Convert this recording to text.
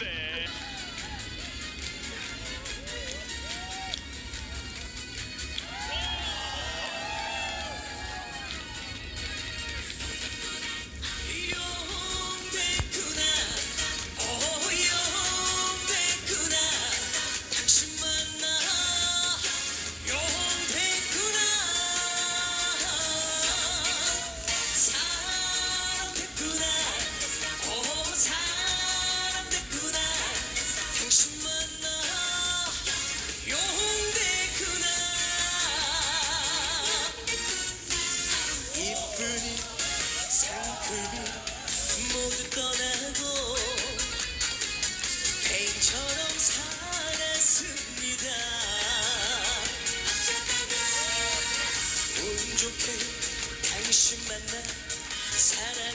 in there. 모두 떠나고 뱅처럼 살았습니다. 운 좋게 당신 만나 사랑해